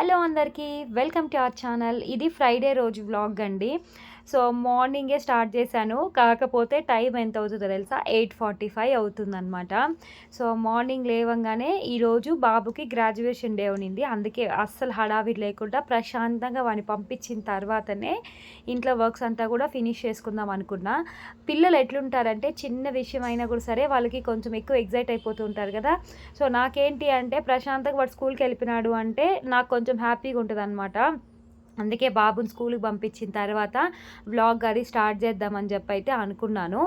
Hello అందరికీ welcome to our channel. ఇది Friday రోజు వ్లాగ్ అండి. సో మార్నింగే స్టార్ట్ చేశాను. కాకపోతే టైం ఎంత అవుతుందో తెలుసా? ఎయిట్ ఫార్టీ ఫైవ్ అవుతుందన్నమాట. సో మార్నింగ్ లేవంగానే ఈరోజు బాబుకి గ్రాడ్యుయేషన్ డే ఉన్నింది. అందుకే అస్సలు హడావిడి లేకుండా ప్రశాంతంగా వాడిని పంపించిన తర్వాతనే ఇంట్లో వర్క్స్ అంతా కూడా ఫినిష్ చేసుకుందాం అనుకున్నా. పిల్లలు ఎట్లుంటారంటే చిన్న విషయం అయినా కూడా సరే వాళ్ళకి కొంచెం ఎక్కువ ఎగ్జైట్ అయిపోతూ ఉంటారు కదా. సో నాకేంటి అంటే ప్రశాంతంగా వాడు స్కూల్కి వెళ్ళిపోయినాడు అంటే నాకు కొంచెం హ్యాపీగా ఉంటుంది అనమాట అందుకే బాబుని స్కూల్కి పంపించిన తర్వాత వ్లాగ్ అది స్టార్ట్ చేద్దామని చెప్పి అయితే అనుకున్నాను.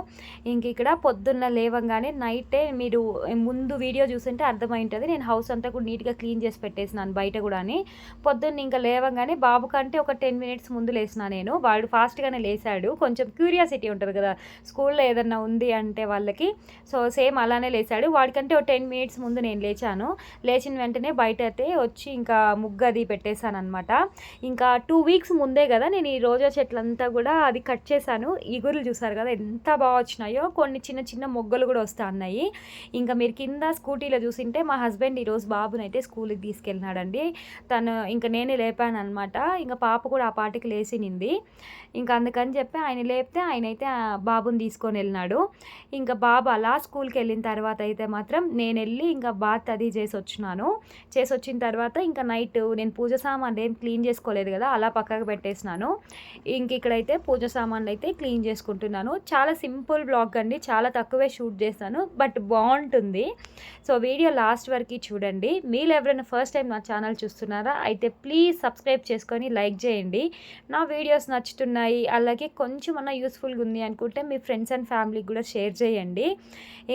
ఇంక ఇక్కడ పొద్దున్న లేవంగానే నైటే మీరు ముందు వీడియో చూసుంటే అర్థమైంటుంది. నేను హౌస్ అంతా కూడా నీట్గా క్లీన్ చేసి పెట్టేసినాను బయట కూడా పొద్దున్న ఇంకా లేవంగానే బాబు కంటే ఒక టెన్ మినిట్స్ ముందు లేసిన నేను. వాడు ఫాస్ట్గానే లేసాడు. కొంచెం క్యూరియాసిటీ ఉంటుంది కదా స్కూల్లో ఏదన్నా ఉంది అంటే వాళ్ళకి. సో సేమ్ అలానే లేచాడు వాడికంటే ఒక టెన్ మినిట్స్ ముందు నేను లేచాను. లేచిన వెంటనే బయట అయితే వచ్చి ఇంకా ముగ్గు అది పెట్టేశాను అనమాట ఇంకా టూ వీక్స్ ముందే కదా నేను ఈ రోజా చెట్లంతా కూడా అది కట్ చేశాను. ఇగురులు చూసారు కదా ఎంత బాగా వచ్చినాయో. కొన్ని చిన్న చిన్న మొగ్గలు కూడా వస్తా ఉన్నాయి. ఇంకా మీరు కింద స్కూటీలో చూసింటే మా హస్బెండ్ ఈరోజు బాబునైతే స్కూల్కి తీసుకెళ్ళినాడండి. తను ఇంకా నేనే లేపాను అనమాట ఇంకా పాప కూడా ఆ పాటికి లేచినింది. ఇంకా అందుకని చెప్పి ఆయన లేపితే ఆయన అయితే బాబుని తీసుకొని వెళ్ళినాడు. ఇంకా బాబు అలా స్కూల్కి వెళ్ళిన తర్వాత అయితే మాత్రం నేను వెళ్ళి ఇంకా బాత్ అది చేసి వచ్చినాను. చేసి వచ్చిన తర్వాత ఇంకా నైట్ నేను పూజ సామాన్లు ఏం క్లీన్ చేసుకోలేదు కదా అలా పక్కకు పెట్టేసినాను. ఇంక ఇక్కడైతే పూజ సామాన్లు అయితే క్లీన్ చేసుకుంటున్నాను. చాలా సింపుల్ బ్లాగ్ అండి. చాలా తక్కువే షూట్ చేస్తాను బట్ బాగుంటుంది. సో వీడియో లాస్ట్ వరకు చూడండి. మీరు ఎవరైనా ఫస్ట్ టైం నా ఛానల్ చూస్తున్నారా అయితే ప్లీజ్ సబ్స్క్రైబ్ చేసుకొని లైక్ చేయండి. నా వీడియోస్ నచ్చుతున్నాయి అలాగే కొంచెం అన్న యూస్ఫుల్గా ఉంది అనుకుంటే మీ ఫ్రెండ్స్ అండ్ ఫ్యామిలీకి కూడా షేర్ చేయండి.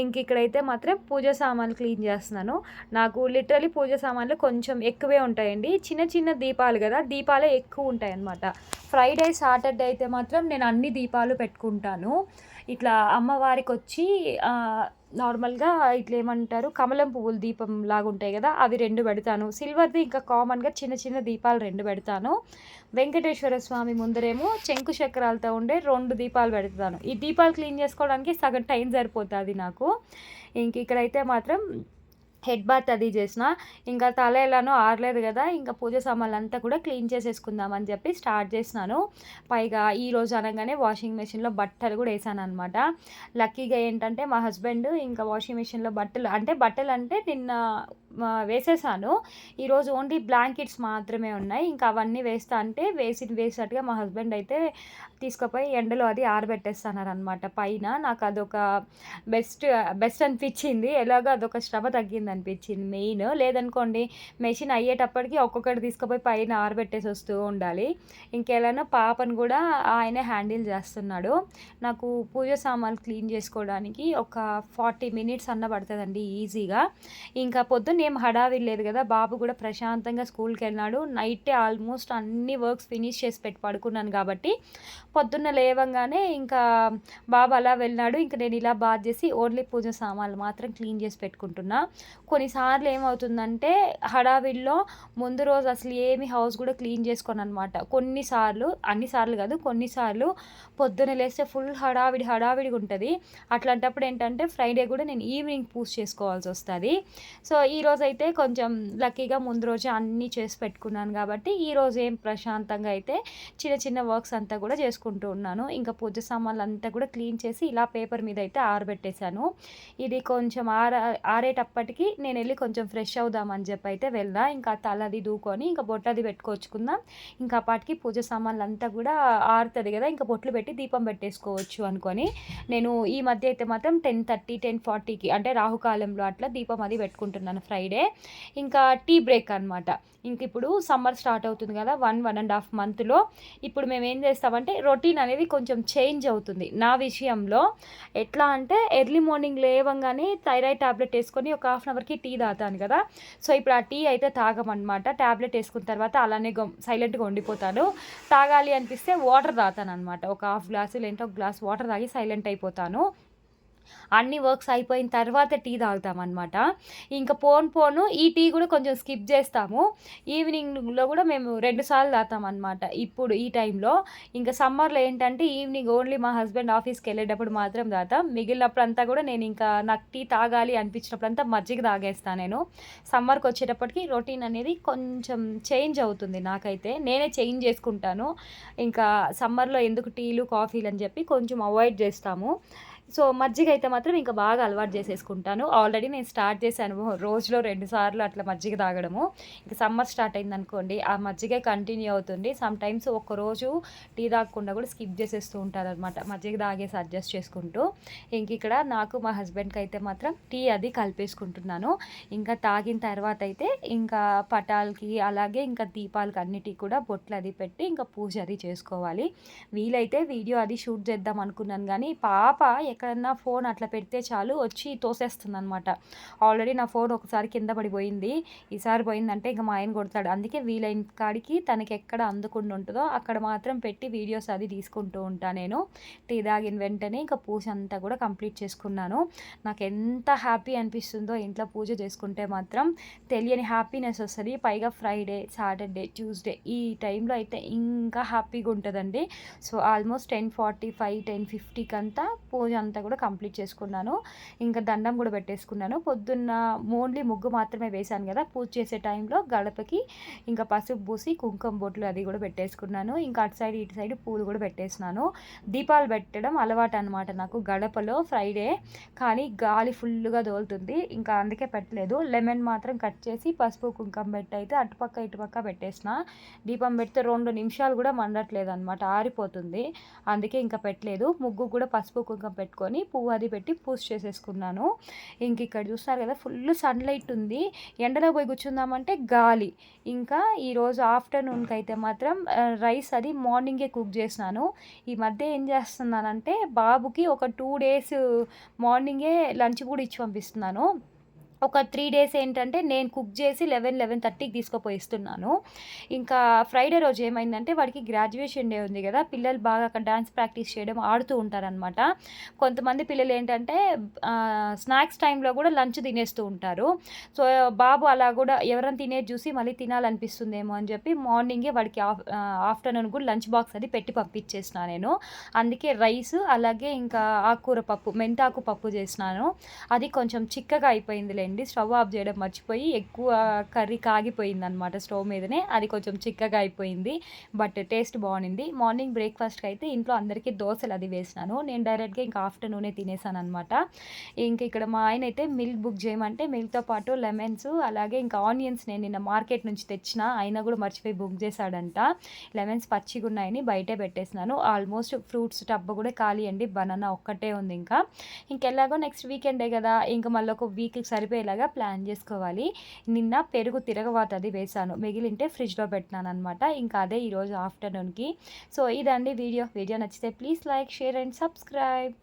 ఇంక ఇక్కడైతే మాత్రం పూజ సామాన్లు క్లీన్ చేస్తున్నాను. నాకు లిటరలీ పూజ సామాన్లు కొంచెం ఎక్కువే ఉంటాయండి. చిన్న చిన్న దీపాలు కదా దీపాలే ఎక్కువ ఉంటాయి అన్నమాట ఫ్రైడే సాటర్డే అయితే మాత్రం నేను అన్ని దీపాలు పెట్టుకుంటాను. ఇట్లా అమ్మవారికి వచ్చి నార్మల్గా ఇట్లా ఏమంటారు కమలం పువ్వులు దీపం లాగా ఉంటాయి కదా అవి రెండు పెడతాను. సిల్వర్ది ఇంకా కామన్గా చిన్న చిన్న దీపాలు రెండు పెడతాను. వెంకటేశ్వర స్వామి ముందరేమో చెంకు చక్రాలతో ఉండే రెండు దీపాలు పెడతాను. ఈ దీపాలు క్లీన్ చేసుకోవడానికి సగం టైం సరిపోతుంది నాకు. ఇంక ఇక్కడైతే మాత్రం హెడ్ బాత్ అది చేసిన. ఇంకా తల ఎలానో ఆరలేదు కదా ఇంకా పూజ సామాన్లు అంతా కూడా క్లీన్ చేసేసుకుందాం అని చెప్పి స్టార్ట్ చేసినాను. పైగా ఈ రోజు అనగానే వాషింగ్ మెషిన్లో బట్టలు కూడా వేసాను అనమాట లక్కీగా ఏంటంటే మా హస్బెండ్ ఇంకా వాషింగ్ మెషిన్లో బట్టలు అంటే బట్టలు అంటే నిన్న వేసేసాను. ఈరోజు ఓన్లీ బ్లాంకెట్స్ మాత్రమే ఉన్నాయి. ఇంకా అవన్నీ వేస్తా అంటే వేసి వేసినట్టుగా మా హస్బెండ్ అయితే తీసుకుపోయి ఎండలో అది ఆరబెట్టేస్తున్నారు అనమాట పైన. నాకు అదొక బెస్ట్ బెస్ట్ అనిపించింది. ఎలాగో అదొక శ్రమ తగ్గింది అనిపించింది మెయిన్. లేదనుకోండి మెషిన్ అయ్యేటప్పటికి ఒక్కొక్కటి తీసుకుపోయి పైన ఆరబెట్టేసి వస్తూ ఉండాలి. ఇంకెలానో పాపను కూడా ఆయనే హ్యాండిల్ చేస్తున్నాడు. నాకు పూజ సామాన్లు క్లీన్ చేసుకోవడానికి ఒక ఫార్టీ మినిట్స్ అన్న పడుతుందండి ఈజీగా. ఇంకా పొద్దున్న ఏం హడావిడి లేదు కదా. బాబు కూడా ప్రశాంతంగా స్కూల్కి వెళ్ళినాడు. నైటే ఆల్మోస్ట్ అన్ని వర్క్స్ ఫినిష్ చేసి పెట్టి పడుకున్నాను కాబట్టి పొద్దున్న లేవంగానే ఇంకా బాబు అలా వెళ్ళినాడు. ఇంకా నేను ఇలా బాధ చేసి ఓన్లీ పూజ సామాన్లు మాత్రం క్లీన్ చేసి పెట్టుకుంటున్నా. కొన్నిసార్లు ఏమవుతుందంటే హడావిడిలో ముందు రోజు అసలు ఏమి హౌస్ కూడా క్లీన్ చేసుకోను అనమాట కొన్నిసార్లు అన్నిసార్లు కాదు కొన్నిసార్లు పొద్దున లేస్తే ఫుల్ హడావిడి హడావిడిగా ఉంటుంది. అట్లాంటప్పుడు ఏంటంటే ఫ్రైడే కూడా నేను ఈవినింగ్ పూజ చేసుకోవాల్సి వస్తుంది. సో ఈరోజు అయితే కొంచెం లక్కీగా ముందు రోజు అన్నీ చేసి పెట్టుకున్నాను కాబట్టి ఈరోజు ఏం ప్రశాంతంగా అయితే చిన్న చిన్న వర్క్స్ అంతా కూడా చేసుకుంటూ ఉన్నాను. ఇంకా పూజ సామాన్లు అంతా కూడా క్లీన్ చేసి ఇలా పేపర్ మీద అయితే ఆరబెట్టేశాను. ఇది కొంచెం ఆర ఆరేటప్పటికి నేను వెళ్ళి కొంచెం ఫ్రెష్ అవుదామని చెప్పి అయితే వెళ్ళా. ఇంకా తలది దూకొని ఇంకా బొట్టది పెట్టుకోవచ్చుకుందాం ఇంకా అప్పటికి పూజ సామాన్లు అంతా కూడా ఆరుతుంది కదా ఇంకా బొట్లు పెట్టి దీపం పెట్టేసుకోవచ్చు అనుకొని నేను ఈ మధ్య అయితే మాత్రం టెన్ థర్టీ టెన్ ఫార్టీకి అంటే రాహుకాలంలో అట్లా దీపం అది పెట్టుకుంటున్నాను ఫ్రైడే ఇంకా టీ బ్రేక్ అనమాట ఇంక ఇప్పుడు సమ్మర్ స్టార్ట్ అవుతుంది కదా వన్ వన్ అండ్ హాఫ్ మంత్లో. ఇప్పుడు మేము ఏం చేస్తామంటే రొటీన్ అనేది కొంచెం చేంజ్ అవుతుంది. నా విషయంలో ఎట్లా అంటే ఎర్లీ మార్నింగ్ లేవంగానే థైరాయిడ్ ట్యాబ్లెట్ వేసుకొని ఒక హాఫ్ అన్ అవర్కి టీ తాగుతాను కదా. సో ఇప్పుడు ఆ టీ అయితే తాగమన్నమాట. ట్యాబ్లెట్ వేసుకున్న తర్వాత అలానే సైలెంట్గా ఉండిపోతాను. తాగాలి అనిపిస్తే వాటర్ తాగుతాను అనమాట ఒక హాఫ్ గ్లాసు లేదంటే ఒక గ్లాస్ వాటర్ తాగి సైలెంట్ అయిపోతాను. అన్ని వర్క్స్ అయిపోయిన తర్వాత టీ తాగుతామన్నమాట. ఇంకా పోను పోను ఈ టీ కూడా కొంచెం స్కిప్ చేస్తాము. ఈవినింగ్లో కూడా మేము రెండు సార్లు తాగుతామన్నమాట. ఇప్పుడు ఈ టైంలో ఇంకా సమ్మర్లో ఏంటంటే ఈవినింగ్ ఓన్లీ మా హస్బెండ్ ఆఫీస్కి వెళ్ళేటప్పుడు మాత్రం తాగుతాం. మిగిలినప్పుడు అంతా కూడా నేను ఇంకా నాకు టీ తాగాలి అనిపించినప్పుడు అంతా మజ్జిగ తాగేస్తాను నేను. సమ్మర్కి వచ్చేటప్పటికి రొటీన్ అనేది కొంచెం చేంజ్ అవుతుంది నాకైతే. నేనే చేంజ్ చేసుకుంటాను. ఇంకా సమ్మర్లో ఎందుకు టీలు కాఫీలు అని చెప్పి కొంచెం అవాయిడ్ చేస్తాము. సో మజ్జిగ అయితే మాత్రం ఇంకా బాగా అలవాటు చేసేసుకుంటాను. ఆల్రెడీ నేను స్టార్ట్ చేశాను రోజులో రెండు సార్లు అట్లా మజ్జిగ తాగడము. ఇంకా సమ్మర్ స్టార్ట్ అయింది అనుకోండి ఆ మజ్జిగ కంటిన్యూ అవుతుంది. సమ్ టైమ్స్ ఒక్కరోజు టీ తాగకుండా కూడా స్కిప్ చేసేస్తూ ఉంటారు అనమాట మజ్జిగ తాగేసి అడ్జస్ట్ చేసుకుంటూ. ఇంక ఇక్కడ నాకు మా హస్బెండ్కి అయితే మాత్రం టీ అది కలిపేసుకుంటున్నాను. ఇంకా తాగిన తర్వాత అయితే ఇంకా పటాలకి అలాగే ఇంకా దీపాలకి అన్నిటికి కూడా బొట్లు అది పెట్టి ఇంకా పూజ అది చేసుకోవాలి. వీలైతే వీడియో అది షూట్ చేద్దాం అనుకున్నాను కానీ పాప ఎక్కడన్నా ఫోన్ అట్లా పెడితే చాలు వచ్చి తోసేస్తుంది అనమాట ఆల్రెడీ నా ఫోన్ ఒకసారి కింద పడిపోయింది. ఈసారి పోయిందంటే ఇంకా మా ఆయన కొడతాడు. అందుకే వీలైన కాడికి తనకి ఎక్కడ అందుకుండా ఉంటుందో అక్కడ మాత్రం పెట్టి వీడియోస్ అది తీసుకుంటూ ఉంటాను నేను. టీ తాగిన వెంటనే ఇంకా పూజ అంతా కూడా కంప్లీట్ చేసుకున్నాను. నాకు ఎంత హ్యాపీ అనిపిస్తుందో ఇంట్లో పూజ చేసుకుంటే మాత్రం తెలియని హ్యాపీనెస్ వస్తుంది. పైగా ఫ్రైడే సాటర్డే ట్యూస్డే ఈ టైంలో అయితే ఇంకా హ్యాపీగా ఉంటుందండి. So almost ten forty five ten ఫిఫ్టీకి అంతా పూజ అంతా కూడా కంప్లీట్ చేసుకున్నాను. ఇంకా దండం కూడా పెట్టేసుకున్నాను. పొద్దున్న ఓన్లీ ముగ్గు మాత్రమే వేశాను కదా పూజ చేసే టైంలో గడపకి ఇంకా పసుపు పూసి కుంకుమ బొట్లు అది కూడా పెట్టేసుకున్నాను. ఇంకా అటు సైడ్ ఇటు సైడ్ పూలు కూడా పెట్టేసినాను. దీపాలు పెట్టడం అలవాటు అనమాట నాకు గడపలో ఫ్రైడే కానీ గాలి ఫుల్గా దోలుతుంది ఇంకా అందుకే పెట్టలేదు. లెమన్ మాత్రం కట్ చేసి పసుపు కుంకుమ పెట్టి అయితే అటుపక్క ఇటుపక్క పెట్టేసిన. దీపం పెడితే రెండు నిమిషాలు కూడా మండట్లేదు అనమాట ఆరిపోతుంది. అందుకే ఇంకా పెట్టలేదు. ముగ్గు కూడా పసుపు కుంకుమ పెట్టుకొని పువ్వు అది పెట్టి పూజ చేసేసుకున్నాను. ఇంక ఇక్కడ చూస్తారు కదా ఫుల్ సన్లైట్ ఉంది. ఎండలో పోయి కూర్చుందామంటే గాలి. ఇంకా ఈరోజు ఆఫ్టర్నూన్కి అయితే మాత్రం రైస్ అది మార్నింగే కుక్ చేసినాను. ఈ మధ్య ఏం చేస్తున్నానంటే బాబుకి ఒక టూ డేస్ మార్నింగే లంచ్ కూడా ఇచ్చి పంపిస్తున్నాను. ఒక త్రీ డేస్ ఏంటంటే నేను కుక్ చేసి లెవెన్ లెవెన్ థర్టీకి తీసుకుపోయి ఇస్తున్నాను. ఇంకా ఫ్రైడే రోజు ఏమైందంటే వాడికి గ్రాడ్యుయేషన్ డే ఉంది కదా పిల్లలు బాగా అక్కడ డాన్స్ ప్రాక్టీస్ చేయడం ఆడుతూ ఉంటారనమాట కొంతమంది పిల్లలు ఏంటంటే స్నాక్స్ టైంలో కూడా లంచ్ తినేస్తూ ఉంటారు. సో బాబు అలా కూడా ఎవరైనా తినేది చూసి మళ్ళీ తినాలనిపిస్తుందేమో అని చెప్పి మార్నింగే వాడికి ఆఫ్టర్నూన్ కూడా లంచ్ బాక్స్ అది పెట్టి పంపించేసిన నేను. అందుకే రైస్ అలాగే ఇంకా ఆకుకూర పప్పు మెంతాకు పప్పు చేసినాను. అది కొంచెం చిక్కగా అయిపోయిందిలే అయిపోయింది స్టవ్ ఆఫ్ చేయడం మర్చిపోయి ఎక్కువ కర్రీ కాగిపోయింది అనమాట స్టవ్ మీదనే. అది కొంచెం చిక్కగా అయిపోయింది బట్ టేస్ట్ బాగుంది మార్నింగ్ బ్రేక్ఫాస్ట్కి అయితే ఇంట్లో అందరికీ దోశలు అది వేసినాను. నేను డైరెక్ట్గా ఇంకా ఆఫ్టర్నూనే తినేసాను అనమాట ఇంక ఇక్కడ మా ఆయన అయితే మిల్క్ బుక్ చేయమంటే మిల్క్తో పాటు లెమన్స్ అలాగే ఇంకా ఆనియన్స్ నేను నిన్న మార్కెట్ నుంచి తెచ్చిన అయినా కూడా మర్చిపోయి బుక్ చేశాడంట. లెమన్స్ పచ్చిగా ఉన్నాయని బయటే పెట్టేసినాను. ఆల్మోస్ట్ ఫ్రూట్స్ టబ్బు కూడా ఖాళీ అండి. బనానా ఒక్కటే ఉంది ఇంకా. ఇంకెలాగో నెక్స్ట్ వీకెండే కదా. ఇంకా మళ్ళీ ఒక వీక్కి సరిపోయి సరిపోయేలాగా ప్లాన్ చేసుకోవాలి. నిన్న పెరుగు తిరగవాత అది వేసాను మిగిలింటే ఫ్రిడ్జ్లో పెట్టినాను అనమాట ఇంకా అదే ఈరోజు ఆఫ్టర్నూన్కి. సో ఇదండి వీడియో. వీడియో నచ్చితే please like share and subscribe.